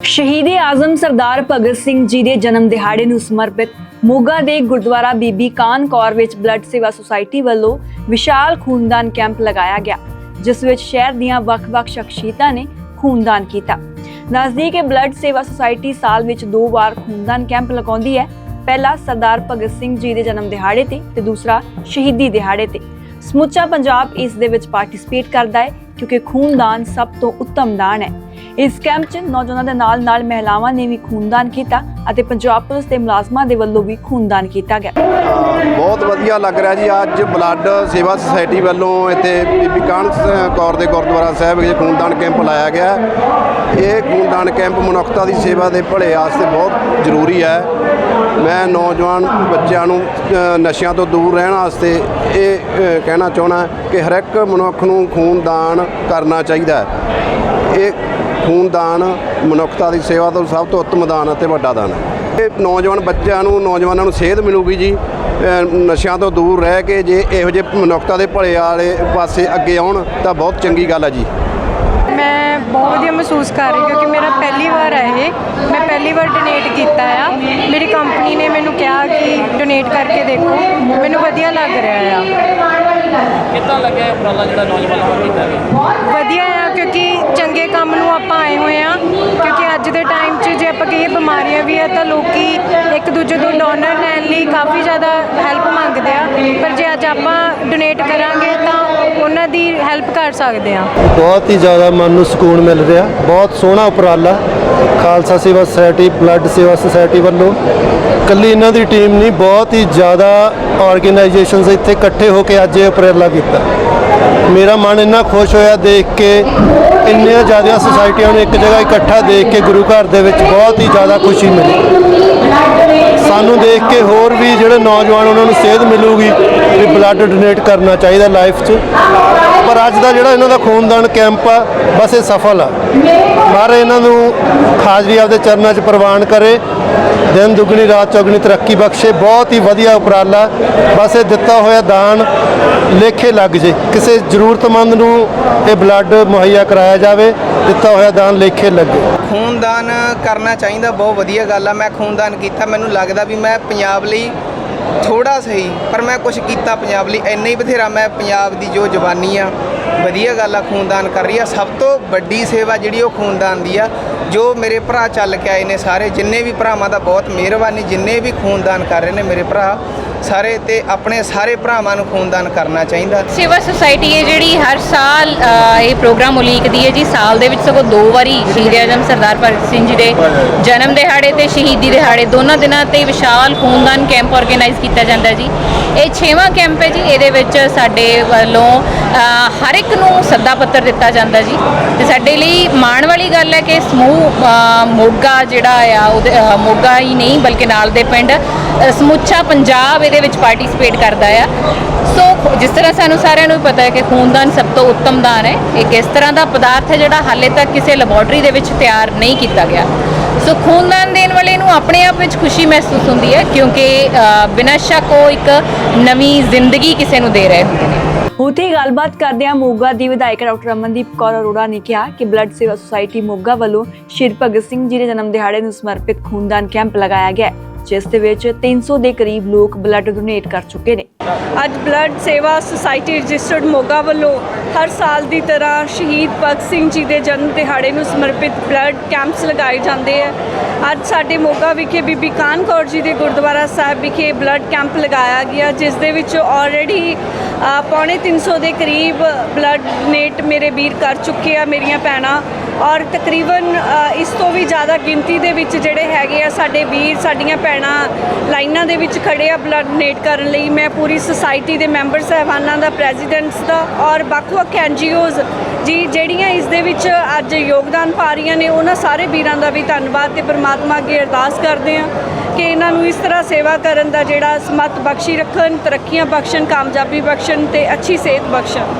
ਸ਼ਹੀਦ ਆਜ਼ਮ ਸਰਦਾਰ ਭਗਤ ਸਿੰਘ ਜੀ ਦੇ ਜਨਮ ਦਿਹਾੜੇ ਨੂੰ ਸਮਰਪਿਤ ਮੋਗਾ ਦੇ ਗੁਰਦੁਆਰਾ ਬੀਬੀ ਕਾਨ ਕੌਰ ਵਿੱਚ ਬਲੱਡ ਸੇਵਾ ਸੁਸਾਇਟੀ ਵੱਲੋਂ ਵਿਸ਼ਾਲ ਖੂਨਦਾਨ ਕੈਂਪ ਲਗਾਇਆ ਗਿਆ, ਜਿਸ ਵਿੱਚ ਸ਼ਹਿਰ ਦੀਆਂ ਵੱਖ-ਵੱਖ ਸ਼ਖਸੀਅਤਾਂ ਨੇ ਖੂਨਦਾਨ ਕੀਤਾ। ਦੱਸਦੀ ਕਿ ਬਲੱਡ ਸੇਵਾ ਸੁਸਾਇਟੀ ਸਾਲ ਵਿੱਚ ਦੋ ਵਾਰ ਖੂਨਦਾਨ ਕੈਂਪ ਲਗਾਉਂਦੀ ਹੈ, ਪਹਿਲਾ ਸਰਦਾਰ ਭਗਤ ਸਿੰਘ ਜੀ ਦੇ ਜਨਮ ਦਿਹਾੜੇ ਤੇ ਤੇ ਦੂਸਰਾ ਸ਼ਹੀਦੀ ਦਿਹਾੜੇ ਤੇ। ਸਮੁੱਚਾ ਪੰਜਾਬ ਇਸ ਦੇ ਵਿੱਚ ਪਾਰਟਿਸਿਪੇਟ ਕਰਦਾ ਹੈ, ਕਿਉਂਕਿ ਖੂਨਦਾਨ ਸਭ ਤੋਂ ਉੱਤਮ ਦਾਨ ਹੈ। ਇਸ ਕੈਂਪ 'ਚ ਨੌਜਵਾਨਾਂ ਦੇ ਨਾਲ ਨਾਲ ਮਹਿਲਾਵਾਂ ਨੇ ਵੀ ਖੂਨਦਾਨ ਕੀਤਾ ਅਤੇ ਪੰਜਾਬ ਪੁਲਿਸ ਦੇ ਮੁਲਾਜ਼ਮਾਂ ਦੇ ਵੱਲੋਂ ਵੀ ਖੂਨਦਾਨ ਕੀਤਾ ਗਿਆ। ਬਹੁਤ ਵਧੀਆ ਲੱਗ ਰਿਹਾ ਜੀ। ਅੱਜ ਬਲੱਡ ਸੇਵਾ ਸੁਸਾਇਟੀ ਵੱਲੋਂ ਇੱਥੇ ਬੀਬੀ ਕਾਹਨ ਕੌਰ ਦੇ ਗੁਰਦੁਆਰਾ ਸਾਹਿਬ ਵਿਖੇ ਖੂਨਦਾਨ ਕੈਂਪ ਲਾਇਆ ਗਿਆ। ਇਹ ਖੂਨਦਾਨ ਕੈਂਪ ਮਨੁੱਖਤਾ ਦੀ ਸੇਵਾ ਦੇ ਭਲੇ ਵਾਸਤੇ ਬਹੁਤ ਜ਼ਰੂਰੀ ਹੈ। ਮੈਂ ਨੌਜਵਾਨ ਬੱਚਿਆਂ ਨੂੰ ਨਸ਼ਿਆਂ ਤੋਂ ਦੂਰ ਰਹਿਣ ਵਾਸਤੇ ਇਹ ਕਹਿਣਾ ਚਾਹਣਾ ਕਿ ਹਰ ਇੱਕ ਮਨੁੱਖ ਨੂੰ ਖੂਨਦਾਨ ਕਰਨਾ ਚਾਹੀਦਾ ਹੈ। ਇਹ ਖੂਨਦਾਨ ਮਨੁੱਖਤਾ ਦੀ ਸੇਵਾ ਤੋਂ ਸਭ ਤੋਂ ਉੱਤਮ ਦਾਨ ਅਤੇ ਵੱਡਾ ਦਾਨ ਹੈ। ਇਹ ਨੌਜਵਾਨ ਬੱਚਿਆਂ ਨੂੰ ਨੌਜਵਾਨਾਂ ਨੂੰ ਸੇਧ ਮਿਲੂਗੀ ਜੀ। ਨਸ਼ਿਆਂ ਤੋਂ ਦੂਰ ਰਹਿ ਕੇ ਜੇ ਇਹੋ ਜਿਹੇ ਮਨੁੱਖਤਾ ਦੇ ਭਲੇ ਵਾਲੇ ਪਾਸੇ ਅੱਗੇ ਆਉਣ ਤਾਂ ਬਹੁਤ ਚੰਗੀ ਗੱਲ ਹੈ ਜੀ। ਮੈਂ ਬਹੁਤ ਵਧੀਆ ਮਹਿਸੂਸ ਕਰ ਰਹੀ ਕਿਉਂਕਿ ਮੇਰਾ ਪਹਿਲੀ ਵਾਰ ਹੈ ਇਹ। ਮੈਂ ਪਹਿਲੀ ਵਾਰ ਡੋਨੇਟ ਕੀਤਾ ਆ। ਮੇਰੀ ਕੰਪਨੀ ਨੇ ਮੈਨੂੰ ਕਿਹਾ ਕਿ ਡੋਨੇਟ ਕਰਕੇ ਦੇਖੋ। ਮੈਨੂੰ ਵਧੀਆ ਲੱਗ ਰਿਹਾ ਆ। ਕਿੱਦਾਂ ਲੱਗਿਆ ਇਹ ਉਪਰਾਲਾ ਜਿਹੜਾ ਨੌਜਵਾਨਾਂ ਨੂੰ ਕੀਤਾ ਵਧੀਆ ਆ ਕਿਉਂਕਿ ਚੰਗੇ ਕੰਮ ਨੂੰ ਆਪਾਂ ਆਏ ਹੋਏ ਆ ਕਿਉਂਕਿ ਅੱਜ ਦੇ ਟਾਈਮ 'ਚ ਜੇ ਆਪਾਂ ਕਹੀਏ ਬਿਮਾਰੀਆਂ ਵੀ ਹੈ ਤਾਂ ਲੋਕੀ ਇੱਕ ਦੂਜੇ ਤੋਂ ਡੋਨਰ ਲੈਣ ਲਈ ਕਾਫੀ ਜ਼ਿਆਦਾ ਹੈਲਪ ਮੰਗਦੇ ਆ। ਪਰ ਜੇ ਅੱਜ ਆਪਾਂ ਡੋਨੇਟ ਕਰਾਂਗੇ ਤਾਂ ਉਹਨਾਂ ਦੀ ਹੈਲਪ ਕਰ ਸਕਦੇ ਆ। ਬਹੁਤ ਹੀ ਜ਼ਿਆਦਾ ਮਨ ਨੂੰ ਸਕੂਨ ਮਿਲ ਰਿਹਾ। ਬਹੁਤ ਸੋਹਣਾ ਉਪਰਾਲਾ। ਖਾਲਸਾ ਸੇਵਾ ਸੁਸਾਇਟੀ ਬਲੱਡ ਸੇਵਾ ਸੁਸਾਇਟੀ ਵੱਲੋਂ। ਕੱਲੀ ਇਹਨਾਂ ਦੀ ਟੀਮ ਨਹੀਂ, ਬਹੁਤ ਹੀ ਜ਼ਿਆਦਾ ਆਰਗੇਨਾਈਜੇਸ਼ਨਸ ਇੱਥੇ ਇਕੱਠੇ ਹੋ ਕੇ ਅੱਜ ਇਹ ਉਪਰਾਲਾ ਕੀਤਾ। ਮੇਰਾ ਮਨ ਇੰਨਾ ਖੁਸ਼ ਹੋਇਆ ਦੇਖ ਕੇ ਇੰਨੀਆਂ ਜ਼ਿਆਦਾ ਸੁਸਾਇਟੀਆਂ ਨੂੰ ਇੱਕ ਜਗ੍ਹਾ ਇਕੱਠਾ ਦੇਖ ਕੇ ਗੁਰੂ ਘਰ ਦੇ ਵਿੱਚ ਬਹੁਤ ਹੀ ਜ਼ਿਆਦਾ ਖੁਸ਼ੀ ਮਿਲੀ। ਸਾਨੂੰ ਦੇਖ ਕੇ ਹੋਰ ਵੀ ਜਿਹੜੇ ਨੌਜਵਾਨ ਉਹਨਾਂ ਨੂੰ ਸੇਧ ਮਿਲੂਗੀ ਵੀ ਬਲੱਡ ਡੋਨੇਟ ਕਰਨਾ ਚਾਹੀਦਾ ਲਾਈਫ 'ਚ। ਪਰ ਅੱਜ ਦਾ ਜਿਹੜਾ ਇਹਨਾਂ ਦਾ ਖੂਨਦਾਨ ਕੈਂਪ ਆ, ਬਸ ਇਹ ਸਫਲ ਆ। ਮਹਾਰਾਜ ਇਹਨਾਂ ਨੂੰ ਹਾਜ਼ਰੀ ਆਪਦੇ ਚਰਨਾਂ 'ਚ ਪ੍ਰਵਾਨ ਕਰੇ। ਦਿਨ, ਦੁਗਣੀ, ਰਾਤ, ਚੌਗਣੀ, ਤਰੱਕੀ ਬਖਸ਼ੇ। ਬਹੁਤ ਹੀ ਵਧੀਆ ਉਪਰਾਲਾ। ਬਸ ਇਹ ਦਿੱਤਾ ਹੋਇਆ ਦਾਨ ਲੇਖੇ ਲੱਗ ਜੇ। ਕਿਸੇ ਜ਼ਰੂਰਤਮੰਦ ਨੂੰ ਇਹ ਬਲੱਡ ਮੁਹੱਈਆ ਕਰਾਇਆ ਜਾਵੇ, ਦਿੱਤਾ ਹੋਇਆ ਦਾਨ ਲੇਖੇ ਲੱਗੇ। ਖੂਨਦਾਨ ਕਰਨਾ ਚਾਹੀਦਾ, ਬਹੁਤ ਵਧੀਆ ਗੱਲ ਆ। ਮੈਂ ਖੂਨਦਾਨ ਕੀਤਾ। ਮੈਨੂੰ ਲੱਗਦਾ ਵੀ ਮੈਂ ਪੰਜਾਬ ਲਈ ਥੋੜਾ ਸਹੀ, ਪਰ ਮੈਂ ਕੁਝ ਕੀਤਾ ਪੰਜਾਬ ਲਈ, ਇੰਨਾ ਹੀ ਬਥੇਰਾ ਮੈਂ ਪੰਜਾਬ ਦੀ ਜੋ ਜਵਾਨੀ ਆ, ਵਧੀਆ ਗੱਲ ਆ, ਖੂਨਦਾਨ ਕਰ ਰਹੀ ਆ। ਸਭ ਤੋਂ ਵੱਡੀ ਸੇਵਾ ਜਿਹੜੀ ਉਹ ਖੂਨਦਾਨ ਦੀ ਆ ਜੋ ਮੇਰੇ ਭਰਾ ਚੱਲ ਕੇ ਆਏ ਨੇ ਸਾਰੇ ਜਿੰਨੇ ਵੀ ਭਰਾਵਾਂ ਦਾ ਬਹੁਤ ਮਿਹਰਬਾਨੀ ਜਿੰਨੇ ਵੀ ਖੂਨਦਾਨ ਕਰ ਰਹੇ ਨੇ ਮੇਰੇ ਭਰਾ ਸਾਰੇ ਤੇ ਆਪਣੇ ਸਾਰੇ ਭਰਾਵਾਂ ਨੂੰ ਖੂਨਦਾਨ ਕਰਨਾ ਚਾਹੀਦਾ। ਸਿਵਲ ਸੁਸਾਇਟੀ ਹੈ ਜਿਹੜੀ ਹਰ ਸਾਲ ਅ, ਇਹ ਪ੍ਰੋਗਰਾਮ ਉਲੀਕਦੀ ਹੈ ਜੀ ਸਾਲ ਦੇ ਵਿੱਚ ਸਗੋਂ ਦੋ ਵਾਰੀ ਸ਼ਹੀਦ ਆਜ਼ਮ ਸਰਦਾਰ ਭਗਤ ਸਿੰਘ ਜੀ ਦੇ ਜਨਮ ਦਿਹਾੜੇ ਤੇ ਸ਼ਹੀਦੀ ਦਿਹਾੜੇ ਦੋਨਾਂ ਦਿਨਾਂ ਤੇ ਵਿਸ਼ਾਲ ਖੂਨਦਾਨ ਕੈਂਪ ਆਰਗੇਨਾਈਜ਼ ਕੀਤਾ ਜਾਂਦਾ ਜੀ। ਇਹ 6ਵਾਂ ਕੈਂਪ ਹੈ ਜੀ, ਇਹਦੇ ਵਿੱਚ ਸਾਡੇ ਵੱਲੋਂ ਹਰ ਇੱਕ ਨੂੰ ਸੱਦਾ ਪੱਤਰ ਦਿੱਤਾ ਜਾਂਦਾ ਜੀ। ਤੇ ਸਾਡੇ ਲਈ ਮਾਣ ਵਾਲੀ ਗੱਲ ਹੈ ਕਿ ਸਮੂਹ ਮੋਗਾ ਜਿਹੜਾ ਆ, ਉਹਦੇ ਮੋਗਾ ਹੀ ਨਹੀਂ, ਬਲਕਿ ਨਾਲ ਦੇ ਪਿੰਡ ਸਮੁੱਚਾ ਪੰਜਾਬ ਇਹਦੇ ਵਿੱਚ ਪਾਰਟਿਸਿਪੇਟ ਕਰਦਾ ਆ। ਸੋ, ਜਿਸ ਤਰ੍ਹਾਂ ਸਾਨੂੰ ਸਾਰਿਆਂ ਨੂੰ ਵੀ ਪਤਾ ਹੈ ਕਿ ਖੂਨਦਾਨ ਸਭ ਤੋਂ ਉੱਤਮ ਦਾਨ ਹੈ। ਇੱਕ ਇਸ ਤਰ੍ਹਾਂ ਦਾ ਪਦਾਰਥ ਹੈ ਜਿਹੜਾ ਹਾਲੇ ਤੱਕ ਕਿਸੇ ਲੈਬੋਰਟਰੀ ਦੇ ਵਿੱਚ ਤਿਆਰ ਨਹੀਂ ਕੀਤਾ ਗਿਆ। ਸੋ ਖੂਨਦਾਨ ਦੇਣ ਵਾਲੇ ਨੂੰ ਆਪਣੇ ਆਪ ਵਿੱਚ ਖੁਸ਼ੀ ਮਹਿਸੂਸ ਹੁੰਦੀ ਹੈ ਕਿਉਂਕਿ ਬਿਨਾਂ ਸ਼ੱਕ ਉਹ ਇੱਕ ਨਵੀਂ ਜ਼ਿੰਦਗੀ ਕਿਸੇ ਨੂੰ ਦੇ ਰਹੇ ਹੁੰਦੇ ਨੇ। ਉੱਥੇ ਗੱਲਬਾਤ ਕਰਦਿਆਂ ਮੋਗਾ ਦੀ ਵਿਧਾਇਕ ਡਾਕਟਰ ਅਮਨਦੀਪ ਕੌਰ ਅਰੋੜਾ ਨੇ ਕਿਹਾ ਕਿ ਬਲੱਡ ਸੇਵਾ ਸੁਸਾਇਟੀ ਮੋਗਾ ਵੱਲੋਂ ਸ਼ਹੀਦ ਭਗਤ ਸਿੰਘ ਜੀ ਦੇ ਜਨਮ ਦਿਹਾੜੇ ਨੂੰ ਸਮਰਪਿਤ ਖੂਨਦਾਨ ਕੈਂਪ ਲਗਾਇਆ ਗਿਆ ਜਿਸ ਦੇ ਵਿੱਚ 300 ਦੇ ਕਰੀਬ ਲੋਕ ਬਲੱਡ ਡੋਨੇਟ ਕਰ ਚੁੱਕੇ ਨੇ। ਅੱਜ ਬਲੱਡ ਸੇਵਾ ਸੁਸਾਇਟੀ ਰਜਿਸਟਰਡ ਮੋਗਾ ਵੱਲੋਂ ਹਰ ਸਾਲ ਦੀ ਤਰ੍ਹਾਂ ਸ਼ਹੀਦ ਭਗਤ ਸਿੰਘ ਜੀ ਦੇ ਜਨਮ ਦਿਹਾੜੇ ਨੂੰ ਸਮਰਪਿਤ ਬਲੱਡ ਕੈਂਪਸ ਲਗਾਏ ਜਾਂਦੇ ਆ। ਅੱਜ ਸਾਡੇ ਮੋਗਾ ਵਿਖੇ ਬੀਬੀ ਕਾਨ ਕੌਰ ਜੀ ਦੇ ਗੁਰਦੁਆਰਾ ਸਾਹਿਬ ਵਿਖੇ ਬਲੱਡ ਕੈਂਪ ਲਗਾਇਆ ਗਿਆ, ਜਿਸ ਦੇ ਵਿੱਚ ਆਲਰੇਡੀ ਪੌਣੇ 300 ਦੇ ਕਰੀਬ ਬਲੱਡ ਡੋਨੇਟ ਮੇਰੇ ਵੀਰ ਕਰ ਚੁੱਕੇ ਆ, ਮੇਰੀਆਂ ਭੈਣਾਂ ਔਰ ਤਕਰੀਬਨ ਇਸ ਤੋਂ ਵੀ ਜ਼ਿਆਦਾ ਗਿਣਤੀ ਦੇ ਵਿੱਚ ਜਿਹੜੇ ਹੈਗੇ ਆ ਸਾਡੇ ਵੀਰ, ਸਾਡੀਆਂ ਭੈਣਾਂ ਲਾਈਨਾਂ ਦੇ ਵਿੱਚ ਖੜੇ ਆ ਬਲੱਡ ਡੋਨੇਟ ਕਰਨ ਲਈ। ਮੈਂ ਪੂਰੀ ਸੁਸਾਇਟੀ ਦੇ ਮੈਂਬਰ ਸਾਹਿਬਾਨਾਂ ਦਾ ਪ੍ਰੈਜ਼ੀਡੈਂਟਸ ਦਾ ਔਰ ਵੱਖ-ਵੱਖ ਐਨਜੀਓਜ਼ ਜੀ, ਜਿਹੜੀਆਂ ਇਸ ਦੇ ਵਿੱਚ ਅੱਜ ਯੋਗਦਾਨ ਪਾ ਰਹੀਆਂ ਨੇ, ਉਹਨਾਂ ਸਾਰੇ ਵੀਰਾਂ ਦਾ ਵੀ ਧੰਨਵਾਦ ਤੇ ਪ੍ਰਮਾਤਮਾ ਅੱਗੇ ਅਰਦਾਸ ਕਰਦੇ ਹਾਂ ਕਿ ਇਹਨਾਂ ਨੂੰ ਇਸ ਤਰ੍ਹਾਂ ਸੇਵਾ ਕਰਨ ਦਾ ਜਿਹੜਾ ਸਮਤ ਬਖਸ਼ੀ ਰੱਖਣ, ਤਰੱਕੀਆਂ ਬਖਸ਼ਣ, ਕਾਮਯਾਬੀ ਬਖਸ਼ਣ ਤੇ ਅੱਛੀ ਸਿਹਤ ਬਖਸ਼ਣ।